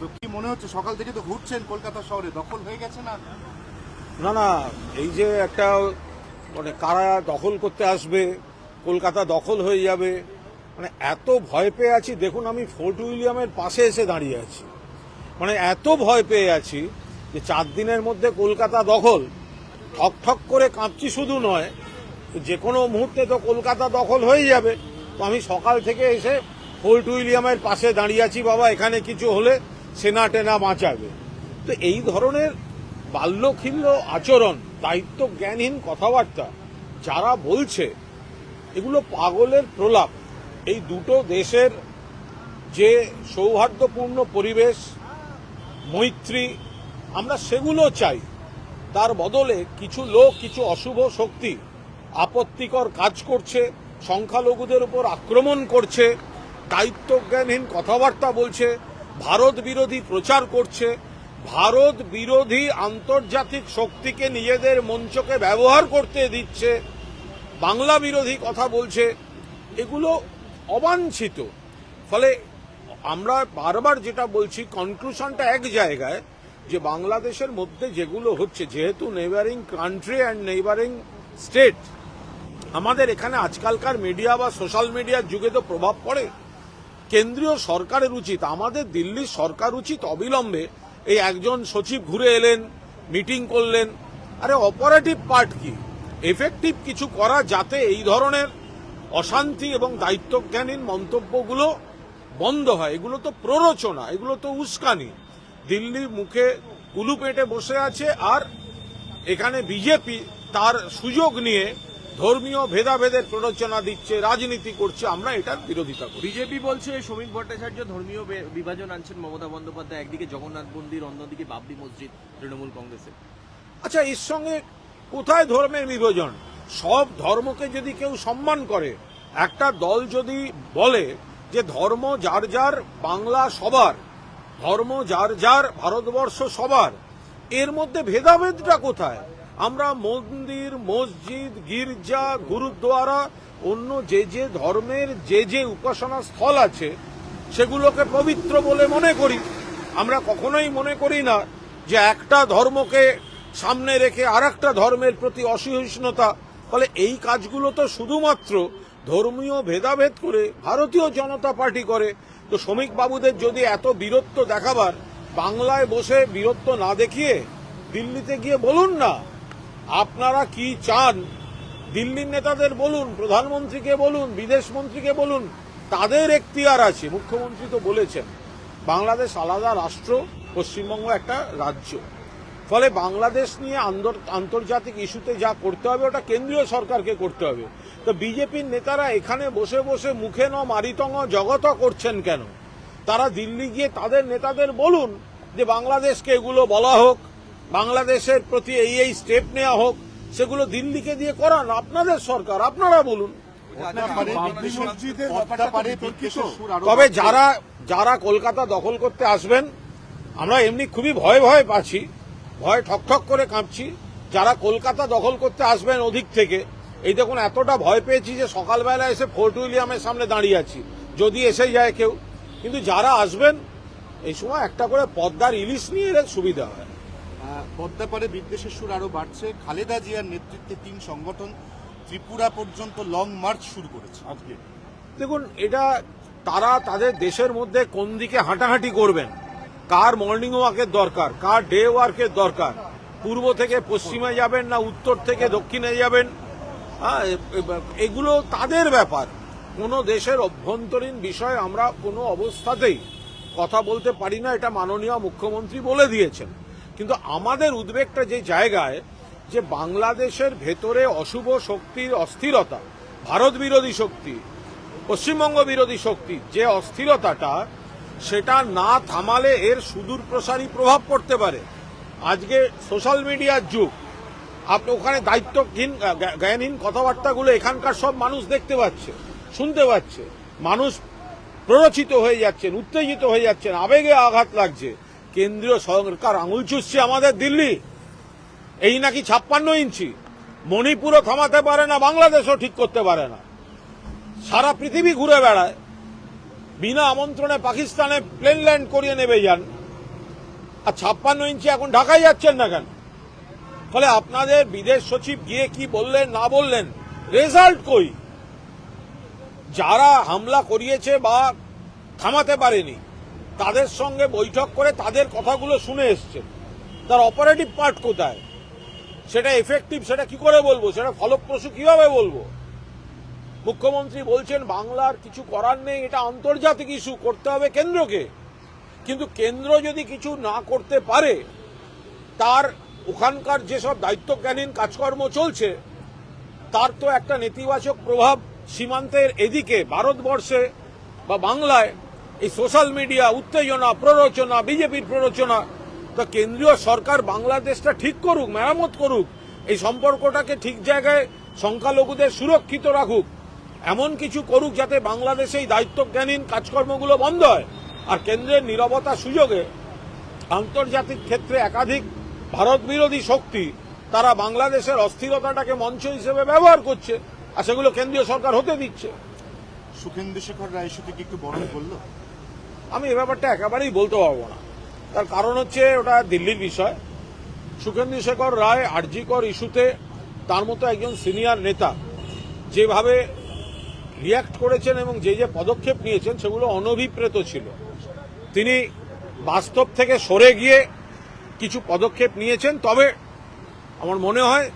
তো কি মনে হচ্ছে? সকাল থেকে তো ঘুরছেন কলকাতা শহরে। দখল হয়ে গেছে না? না না, এই যে একটা মানে কারা দখল করতে আসবে, কলকাতা দখল হয়ে যাবে মানে এত ভয় পেয়ে আছি। দেখুন, আমি ফোর্ট উইলিয়ামের পাশে এসে দাঁড়িয়ে আছি। মানে এত ভয় পেয়ে আছি যে চার দিনের মধ্যে কলকাতা দখল। ঠক ঠক করে কাঁপছি শুধু নয়, যে কোনো মুহূর্তে তো কলকাতা দখল হয়ে যাবে। তো আমি সকাল থেকে এসে ফোর্ট উইলিয়ামের পাশে দাঁড়িয়ে আছি, বাবা, এখানে কিছু হলে সেনা টেনা বাঁচাবে। তো এই ধরনের বাল্যখিল্য আচরণ, দায়িত্ব জ্ঞানহীন কথাবার্তা যারা বলছে, এগুলো পাগলের প্রলাপ। এই দুটো দেশের যে সৌহার্দ্যপূর্ণ পরিবেশ, মৈত্রী, আমরা সেগুলো চাই। তার বদলে কিছু লোক, কিছু অশুভ শক্তি আপত্তিকর কাজ করছে, সংখ্যালঘুদের উপর আক্রমণ করছে দায়িত্বজ্ঞানহীন কথাবার্তা বলছে ভারত বিরোধী প্রচার করছে। ভারত বিরোধী আন্তর্জাতিক শক্তিকে নিজেদের মঞ্চকে ব্যবহার করতে দিচ্ছে। বাংলা বিরোধী কথা বলছে। এগুলো অবাঞ্ছিত। ফলে আমরা বারবার যেটা বলছি কনক্লুশনটা এক জায়গায় যে বাংলাদেশের মধ্যে যেগুলো হচ্ছে, যেহেতু neighbouring country and neighbouring state আমাদের এখানে আজকালকার মিডিয়া বা সোশ্যাল মিডিয়ার যুগে তো প্রভাব পড়ে। কেন্দ্রীয় সরকারের উচিত, আমাদের দিল্লির সরকার উচিত অবিলম্বে এই একজন সচিব ঘুরে এলেন, মিটিং করলেন। আরে অপারেটিভ পার্ট কি? এফেক্টিভ কিছু করা যাতে এই ধরনের অশান্তি এবং দায়িত্বজ্ঞানহীন মন্তব্যগুলো বন্ধ হয়। এগুলো তো প্ররোচনা, এগুলো তো উস্কানি। দিল্লির মুখে কুলু পেটে বসে আছে আর এখানে বিজেপি তার সুযোগ নিয়ে ধর্মীয় ভেদাভেদের প্ররোচনা দিচ্ছে রাজনীতি করছে আমরা এটার বিরোধিতা করি বিজেপি বলছে শ্রমিক ভট্টাচার্য ধর্মীয় বিভাজন আনছেন মমতা বন্দ্যোপাধ্যায় একদিকে জগন্নাথ মন্দির অন্যদিকে বাবরি মসজিদ তৃণমূল কংগ্রেসের। আচ্ছা এর সঙ্গে কোথায় ধর্মের বিভাজন? সব ধর্মকে যদি কেউ সম্মান করে একটা দল যদি বলে যে ধর্ম যার যার বাংলা সবার ধর্ম যার যার ভারতবর্ষ সবার এর মধ্যে ভেদাভেদটা কোথায়? আমরা মন্দির, মসজিদ, গির্জা, গুরুদ্বারা, অন্য যে যে ধর্মের যে যে উপাসনা স্থল আছে, সেগুলোকে পবিত্র বলে মনে করি। আমরা কখনোই মনে করি না যে একটা ধর্মকে সামনে রেখে আর একটা ধর্মের প্রতি অসহিষ্ণুতা, ফলে এই কাজগুলো তো শুধুমাত্র ধর্মীয় ভেদাভেদ করে ভারতীয় জনতা পার্টি করে। তো শ্রমিক বাবুদের যদি এত বীরত্ব দেখাবার, বাংলায় বসে বীরত্ব না দেখিয়ে দিল্লিতে গিয়ে বলুন না আপনারা কি চান? দিল্লির নেতাদের বলুন, প্রধানমন্ত্রীকে বলুন, বিদেশ মন্ত্রীকে বলুন, তাদের এখতিয়ার আছে। মুখ্যমন্ত্রী তো বলেছেন, বাংলাদেশ আলাদা রাষ্ট্র, পশ্চিমবঙ্গ একটা রাজ্য। ফলে বাংলাদেশ নিয়ে আন্তর্জাতিক ইস্যুতে যা করতে হবে, ওটা কেন্দ্রীয় সরকারকে করতে হবে। তো বিজেপির নেতারা এখানে বসে বসে মুখে ন মারিতঙ্গ জগত করছেন কেন? তারা দিল্লি গিয়ে তাদের নেতাদের বলুন যে, বাংলাদেশকে এগুলো বলা হোক। বাংলাদেশের প্রতি এই এই স্টেপ নেওয়া হোক, সেগুলো দিল্লিকে দিয়ে করান। আপনাদের সরকার, আপনারা বলুন। তবে যারা যারা কলকাতা দখল করতে আসবেন, আমরা এমনি খুবই ভয় ভয় পাচ্ছি ভয় ঠকঠক করে কাঁপছি। যারা কলকাতা দখল করতে আসবেন ওদিক থেকে, এই দেখুন এতটা ভয় পেয়েছি যে সকালবেলা এসে ফোর্ট উইলিয়ামের সামনে দাঁড়িয়ে আছি, যদি এসে যায় কেউ। কিন্তু যারা আসবেন, এই সময় একটা করে পদ্মার ইলিশ নিয়ে এলে সুবিধা হয়। পদ্মাপাড়ে বিদ্বেষের সুর আরও বাড়ছে। খালেদা জিয়ার নেতৃত্বে তিন সংগঠন ত্রিপুরা পর্যন্ত লং মার্চ শুরু করেছে। আজকে। দেখুন, এটা তারা তাদের দেশের মধ্যে কোন দিকে হাঁটাহাঁটি করবেন? কার মর্নিং ওয়াকের দরকার? কার ডে ওয়ার্কের দরকার? পূর্ব থেকে পশ্চিমে যাবেন না উত্তর থেকে দক্ষিণে যাবেন? এগুলো তাদের ব্যাপার। কোনো দেশের অভ্যন্তরীণ বিষয় আমরা কোনো অবস্থাতেই কথা বলতে পারি না। এটা মাননীয় মুখ্যমন্ত্রী বলে দিয়েছেন। কিন্তু আমাদের উদ্বেগটা যে জায়গায়, যে বাংলাদেশের ভেতরে অশুভ শক্তির অস্থিরতা, ভারত বিরোধী শক্তি, পশ্চিমবঙ্গ বিরোধী শক্তি যে অস্থিরতাটা, সেটা না থামালে এর সুদূর প্রসারী প্রভাব পড়তে পারে। আজকে সোশ্যাল মিডিয়ার যুগ, আপনি ওখানে দায়িত্বহীন জ্ঞানহীন কথাবার্তাগুলো এখানকার সব মানুষ দেখতে পাচ্ছে, শুনতে পাচ্ছে। মানুষ প্ররোচিত হয়ে যাচ্ছেন, উত্তেজিত হয়ে যাচ্ছেন, আবেগে আঘাত লাগছে। কেন্দ্রীয় সরকার আঙুল চুষছে আমাদের দিল্লি। এই নাকি ছাপ্পান্ন ইঞ্চি। মণিপুরও থামাতে পারে না, বাংলাদেশও ঠিক করতে পারে না। সারা পৃথিবী ঘুরে বেড়ায়। বিনা আমন্ত্রণে পাকিস্তানে প্লেন ল্যান্ড করিয়ে নেবে যান। আর ছাপ্পান্ন ইঞ্চি এখন ঢাকায় যাচ্ছেন না কেন? ফলে আপনাদের বিদেশ সচিব গিয়ে কি বললেন, না বললেন, রেজাল্ট কই? যারা হামলা করিয়েছে বা থামাতে পারেনি তাদের সঙ্গে বৈঠক করে তাদের কথাগুলো শুনে এসছেন তার অপারেটিভ পার্ট কোথায়? সেটা এফেক্টিভ সেটা কি করে বলব? সেটা ফলপ্রসূ কীভাবে বলব? মুখ্যমন্ত্রী বলছেন, বাংলার কিছু করার নেই, এটা আন্তর্জাতিক ইস্যু করতে হবে কেন্দ্রকে। কিন্তু কেন্দ্র যদি কিছু না করতে পারে, তার ওখানকার যেসব দায়িত্বজ্ঞানহীন কাজকর্ম চলছে, তার তো একটা নেতিবাচক প্রভাব সীমান্তের এদিকে, ভারতবর্ষে বা বাংলায় এই সোশ্যাল মিডিয়া উত্তেজনা, প্ররোচনা, বিজেপির প্ররোচনা, তো কেন্দ্রীয় সরকার বাংলাদেশটা ঠিক করুক, মেরামত করুক, এই সম্পর্কটাকে ঠিক জায়গায় সংখ্যালঘুদের সুরক্ষিত রাখুক, এমন কিছু করুক যাতে বাংলাদেশে এই দায়িত্বজ্ঞানহীন কাজকর্মগুলো বন্ধ হয়। আর কেন্দ্রের নিরবতা সুযোগে আন্তর্জাতিক ক্ষেত্রে একাধিক ভারত বিরোধী শক্তি, তারা বাংলাদেশের অস্থিরতাটাকে মঞ্চ হিসেবে ব্যবহার করছে, আর সেগুলো কেন্দ্রীয় সরকার হতে দিচ্ছে। সুখেন্দু শেখর রায় কি একটু বরণ করল? আমি এ ব্যাপারটা একেবারেই বলতে পারব না। তার কারণ হচ্ছে ওটা দিল্লির বিষয়। সুখেন্দু শেখর রায় আরজিকর ইস্যুতে তার মতো একজন সিনিয়র নেতা যেভাবে রিয়াক্ট করেছেন এবং যে যে পদক্ষেপ নিয়েছেন সেগুলো অনভিপ্রেত ছিল। তিনি বাস্তব থেকে সরে গিয়ে কিছু পদক্ষেপ নিয়েছেন। তবে আমার মনে হয়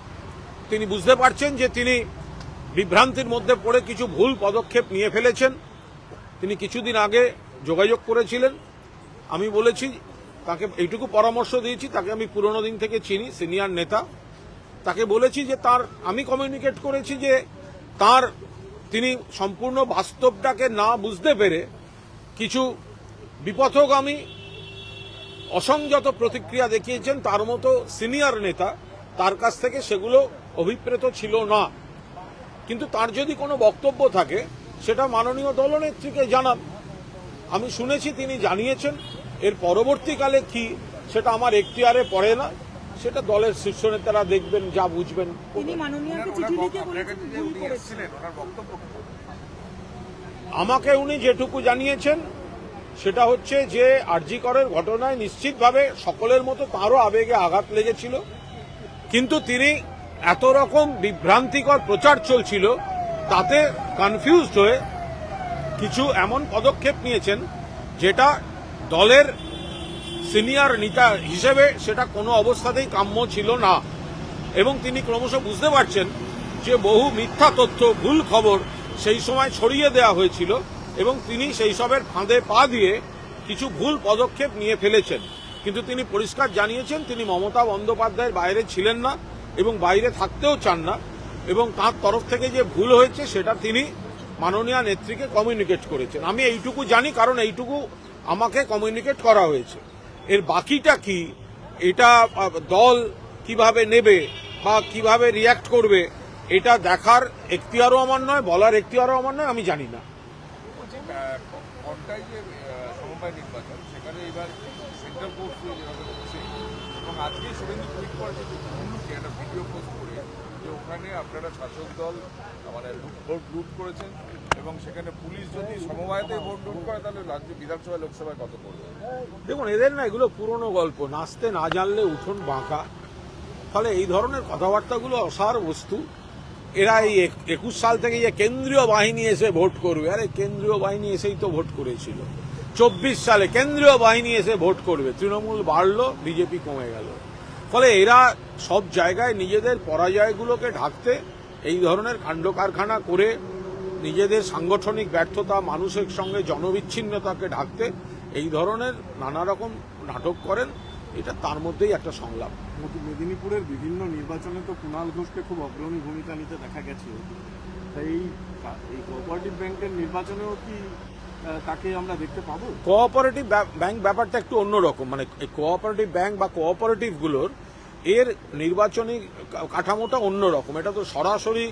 তিনি বুঝতে পারছেন যে তিনি বিভ্রান্তির মধ্যে পড়ে কিছু ভুল পদক্ষেপ নিয়ে ফেলেছেন। তিনি কিছুদিন আগে যোগাযোগ করেছিলেন। আমি বলেছি, তাকে এইটুকু পরামর্শ দিয়েছি, তাকে আমি পুরনো দিন থেকে চিনি, সিনিয়র নেতা। তাকে বলেছি যে তার, আমি কমিউনিকেট করেছি যে তার, তিনি সম্পূর্ণ বাস্তবটাকে না বুঝতে পেরে কিছু বিপথগামী, অসংযত প্রতিক্রিয়া দেখিয়েছেন। তার মতো সিনিয়র নেতা তার কাছ থেকে সেগুলো অভিপ্রেত ছিল না। কিন্তু তার যদি কোনো বক্তব্য থাকে, সেটা মাননীয় দলনেত্রীকে জানান। আমি শুনেছি তিনি জানিয়েছেন এর পরবর্তীকালে কি সেটা আমার এখতিয়ারে পড়ে না সেটা দলের শীর্ষ নেতারা দেখবেন যা বুঝবেন। তিনি মাননীয়কে চিঠি লিখে বলেছেন ভুল করেছেন। আমাকে উনি যেটুকু জানিয়েছেন সেটা হচ্ছে যে আরজিকরের ঘটনায় নিশ্চিতভাবে সকলের মতো তারও আবেগে আঘাত লেগেছিল। কিন্তু তিনি এত রকম বিভ্রান্তিকর প্রচার চলছিল তাতে কনফিউজড হয়ে কিছু এমন পদক্ষেপ নিয়েছেন যেটা দলের সিনিয়র নেতা হিসেবে সেটা কোনো অবস্থাতেই কাম্য ছিল না। এবং তিনি ক্রমশ বুঝতে পারছেন যে বহু মিথ্যা তথ্য, ভুল খবর সেই সময় ছড়িয়ে দেওয়া হয়েছিল এবং তিনি সেই সবের ফাঁদে পা দিয়ে কিছু ভুল পদক্ষেপ নিয়ে ফেলেছেন। কিন্তু তিনি পরিষ্কার জানিয়েছেন তিনি মমতা বন্দ্যোপাধ্যায়ের বাইরে ছিলেন না এবং বাইরে থাকতেও চান না এবং তার তরফ থেকে যে ভুল হয়েছে সেটা তিনি মাননীয় নেত্রীকে কমিউনিকেট করেছেন। আমি এইটুকু জানি, কারণ এইটুকু আমাকে কমিউনিকেট করা হয়েছে। এর বাকিটা কি? এটা দল কীভাবে নেবে বা কীভাবে রিয়াক্ট করবে, এটা দেখার এখতিয়ারও আমার নয়, বলার এখতিয়ারও আমার নয়, আমি জানি না। সেখানে যে তৃণমূলকে একটা ভিডিও পোস্ট করে যে ওখানে আপনারা শাসক দল মানে ভোট লুট করেছেন এবং সেখানে পুলিশ যদি সমবায়তে ভোট লুট করে, তাহলে রাজ্য, বিধানসভা, লোকসভায় কত করবে? দেখুন, এদের না এগুলো পুরনো গল্প। নাচতে না জানলে উঠোন বাঁকা। ফলে এই ধরনের কথাবার্তাগুলো অসার বস্তু। এরা এই এক- একুশ সাল থেকে যে কেন্দ্রীয় বাহিনী এসে ভোট করবে। আরে, কেন্দ্রীয় বাহিনী এসেই তো ভোট করেছিল। চব্বিশ সালে কেন্দ্রীয় বাহিনী এসে ভোট করবে। তৃণমূল বাড়লো, বিজেপি কমে গেল। ফলে এরা সব জায়গায় নিজেদের পরাজয়গুলোকে ঢাকতে এই ধরনের কাণ্ড কারখানা করে নিজেদের সাংগঠনিক ব্যর্থতা, মানুষের সঙ্গে জনবিচ্ছিন্নতাকে ঢাকতে এই ধরনের নানা রকম নাটক করেন, এটা তার মধ্যেই একটা সংলাপ। মেদিনীপুরের বিভিন্ন নির্বাচনে তো কুণাল ঘোষকে খুব অগ্রণী ভূমিকা নিতে দেখা গেছে। তাই এই কোঅপারেটিভ ব্যাংকের নির্বাচনেও কি তাকে আমরা দেখতে পাবো? কোঅপারেটিভ ব্যাংক ব্যাপারটা একটু অন্যরকম। মানে কোঅপারেটিভ ব্যাংক বা কোঅপারেটিভগুলোর এর নির্বাচনী কাঠামোটা অন্যরকম। এটা তো সরাসরি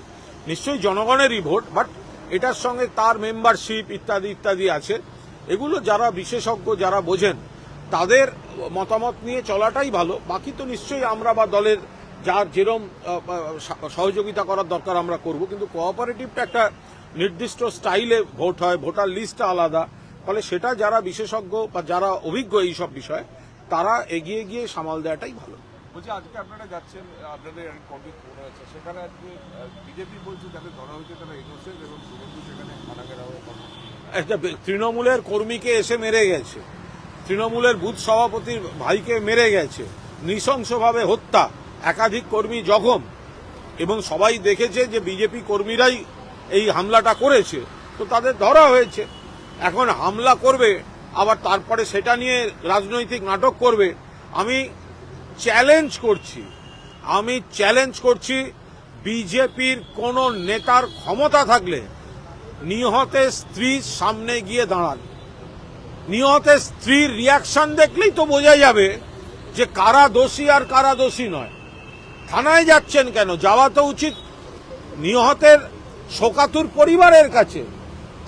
নিশ্চয়ই জনগণেরই ভোট বাট এটার সঙ্গে তার মেম্বারশিপ ইত্যাদি ইত্যাদি আছে। এগুলো যারা বিশেষজ্ঞ, যারা বোঝেন, তাদের মতামত নিয়ে চলাটাই ভালো। বাকি তো নিশ্চয়ই আমরা বা দলের যার যেরম সহযোগিতা করার দরকার আমরা করব। কিন্তু কোঅপারেটিভটা একটা নির্দিষ্ট স্টাইলে ভোট হয় ভোটার লিস্টটা আলাদা। ফলে সেটা যারা বিশেষজ্ঞ বা যারা অভিজ্ঞ এই সব বিষয়ে তারা এগিয়ে গিয়ে সামাল দেওয়াটাই ভালো। বলছি আজকে আপনারা যাচ্ছেন আপনাদের সেখানে আজকে বিজেপি বলছে যাদের ধরা হয়েছে তারা ইনোসেন্ট এবং শুভেন্দু সেখানে একটা তৃণমূলের কর্মীকে এসে মেরে গেছে। তৃণমূলের বুথ সভাপতির ভাইকে মেরে গেছে। নৃশংসভাবে হত্যা একাধিক কর্মী জখম। এবং সবাই দেখেছে যে বিজেপি কর্মীরাই এই হামলাটা করেছে, তো তাদের ধরা হয়েছে। এখন হামলা করবে, আবার তারপরে সেটা নিয়ে রাজনৈতিক নাটক করবে। আমি চ্যালেঞ্জ করছি, আমি চ্যালেঞ্জ করছি বিজেপির কোন নেতার ক্ষমতা থাকলে নিহতের স্ত্রীর সামনে গিয়ে দাঁড়ান। নিহতের স্ত্রীর রিয়াকশন দেখলেই তো বোঝা যাবে যে কারা দোষী আর কারা দোষী নয়। থানায় যাচ্ছেন কেন? যাওয়া তো উচিত। নিহতের শোকাতুর পরিবারের কাছে।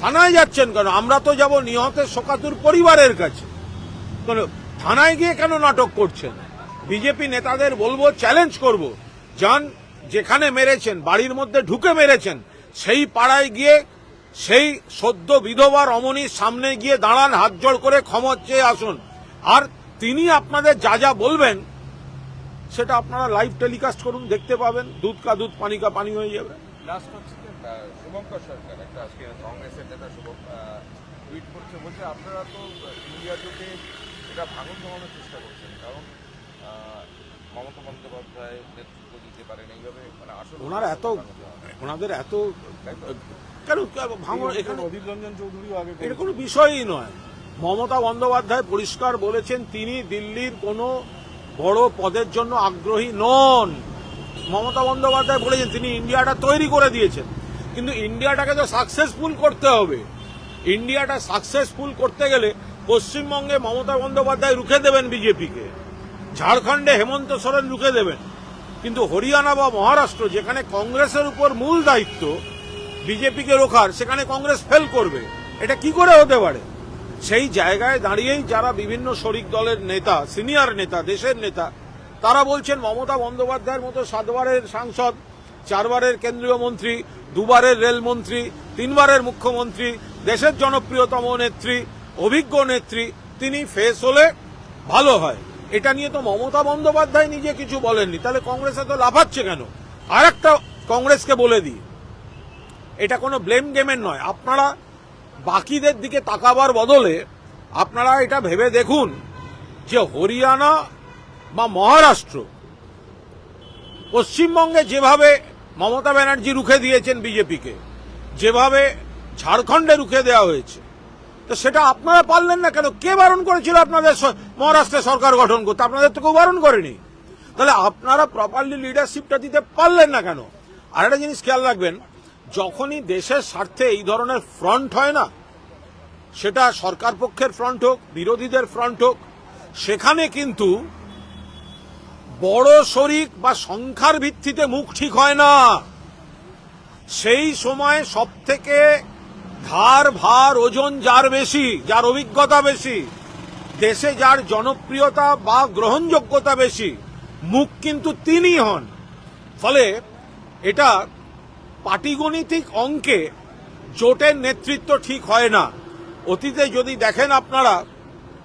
থানায় যাচ্ছেন কেন? আমরা তো যাব নিহতের শোকাতুর পরিবারের কাছে। থানায় গিয়ে কেন নাটক করছেন? বিজেপি নেতাদের বলব চ্যালেঞ্জ করব। যান, যেখানে মেরেছেন, বাড়ির মধ্যে ঢুকে মেরেছেন, সেই পাড়ায় গিয়ে, সেই সদ্য বিধবা রমণীর সামনে গিয়ে দাঁড়ান, হাত জোড় করে ক্ষমা চেয়ে আসুন। আর তিনি আপনাদের যা যা বলবেন, সেটা আপনারা লাইভ টেলিকাস্ট করুন, দেখতে পাবেন। দুধ কা দুধ, পানি কা পানি হয়ে যাবে। লাস্ট হচ্ছে যে শুভঙ্কর সরকার একটা আজকে কংগ্রেসের নেতা শুভম টুইট করছে বলছে আপনারা তো ইন্ডিয়া জোটে এটা ভাঙন জমানোর চেষ্টা করছেন কারণ মমতা বন্দ্যোপাধ্যায় নেতৃত্ব দিতে পারেন এইভাবে মানে আসল ওনারা এত ওনাদের এত কেন ভাঙন এখানে অধীর রঞ্জন চৌধুরীও আগে এটা কোনো বিষয়ই নয়। মমতা বন্দ্যোপাধ্যায় পরিষ্কার বলেছেন তিনি দিল্লির কোনো বড় পদের জন্য আগ্রহী নন। মমতা বন্দ্যোপাধ্যায় বলেছেন, তিনি ইন্ডিয়াটা তৈরি করে দিয়েছেন। কিন্তু ইন্ডিয়াটাকে তো সাকসেসফুল করতে হবে। ইন্ডিয়াটা সাকসেসফুল করতে গেলে পশ্চিমবঙ্গে মমতা বন্দ্যোপাধ্যায় রুখে দেবেন বিজেপিকে। ঝাড়খণ্ডে হেমন্ত সোরেন রুখে দেবেন। কিন্তু হরিয়ানা বা মহারাষ্ট্র, যেখানে কংগ্রেসের উপর মূল দায়িত্ব বিজেপিকে রোখার, সেখানে কংগ্রেস ফেল করবে। এটা কি করে হতে পারে? সেই জায়গায় দাঁড়িয়েই যারা বিভিন্ন শরিক দলের নেতা সিনিয়র নেতা, দেশের নেতা তারা বলছেন মমতা বন্দ্যোপাধ্যায়ের মতো সাতবারের সাংসদ, চারবারের কেন্দ্রীয় মন্ত্রী, দুবারের রেলমন্ত্রী তিনবারের মুখ্যমন্ত্রী, দেশের জনপ্রিয়তম নেত্রী, অভিজ্ঞ নেত্রী, তিনি ফেস হলে ভালো হয়। এটা নিয়ে তো মমতা বন্দ্যোপাধ্যায় নিজে কিছু বলেননি। তাহলে কংগ্রেসে তো লাফাচ্ছে কেন? আর একটা কংগ্রেসকে বলে দিই। এটা কোনো ব্লেম গেমের নয়। আপনারা বাকিদের দিকে তাকাবার বদলে আপনারা এটা ভেবে দেখুন যে হরিয়ানা বা মহারাষ্ট্র। পশ্চিমবঙ্গে যেভাবে মমতা ব্যানার্জি রুখে দিয়েছেন বিজেপিকে, যেভাবে ঝাড়খণ্ডে রুখে দেওয়া হয়েছে, তো সেটা আপনারা পারলেন না কেন? কে বারণ করেছিল আপনাদের মহারাষ্ট্রে সরকার গঠন করতে? আপনাদের তো কেউ বারণ করেনি। তাহলে আপনারা প্রপারলি লিডারশিপটা দিতে পারলেন না কেন? আর একটা জিনিস খেয়াল রাখবেন, যখনই দেশের স্বার্থে এই ধরনের ফ্রন্ট হয় না, সেটা সরকার পক্ষের ফ্রন্ট হোক, বিরোধীদের ফ্রন্ট হোক, সেখানে কিন্তু বড় শরিক বা সংখ্যার ভিত্তিতে মুখ ঠিক হয় না। সেই সময় সব থেকে ধার ভার, ওজন যার বেশি, যার অভিজ্ঞতা বেশি, দেশে যার জনপ্রিয়তা বা গ্রহণযোগ্যতা বেশি, মুখ কিন্তু তিনি হন। ফলে এটা পাটিগণিতিক অঙ্কে জোটের নেতৃত্ব ঠিক হয় না। অতীতে যদি দেখেন আপনারা,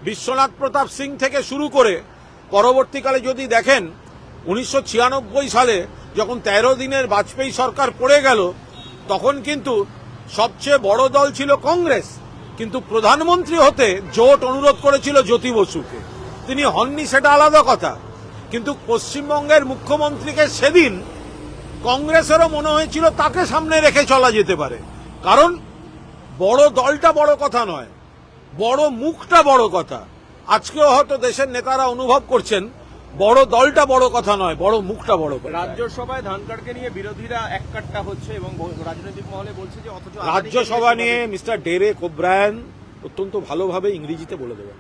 বিশ্বনাথ প্রতাপ সিং থেকে শুরু করে পরবর্তীকালে যদি দেখেন, উনিশশো ছিয়ানব্বই সালে যখন তেরো দিনের বাজপেয়ী সরকার পড়ে গেল, তখন কিন্তু সবচেয়ে বড় দল ছিল কংগ্রেস। কিন্তু প্রধানমন্ত্রী হতে জোট অনুরোধ করেছিল জ্যোতি বসুকে। তিনি হননি, সেটা আলাদা কথা। কিন্তু পশ্চিমবঙ্গের মুখ্যমন্ত্রীকে সেদিন কংগ্রেসেরও মনে হয়েছিল তাকে সামনে রেখে চলা যেতে পারে। কারণ বড় দলটা বড় কথা নয়, বড় মুখটা বড় কথা। আজকেও হয়তো দেশের নেতারা অনুভব করছেন বড় দলটা বড় কথা নয় বড় মুখটা বড় রাজ্যসভায় ধান কার্ডকে নিয়ে বিরোধীরা এক কাটটা হচ্ছে এবং রাজনৈতিক মহলে বলছে যে অথচ রাজ্যসভা নিয়ে মিস্টার ডেরে কোব্রায়ন অত্যন্ত ভালোভাবে ইংরেজিতে বলে দেবেন।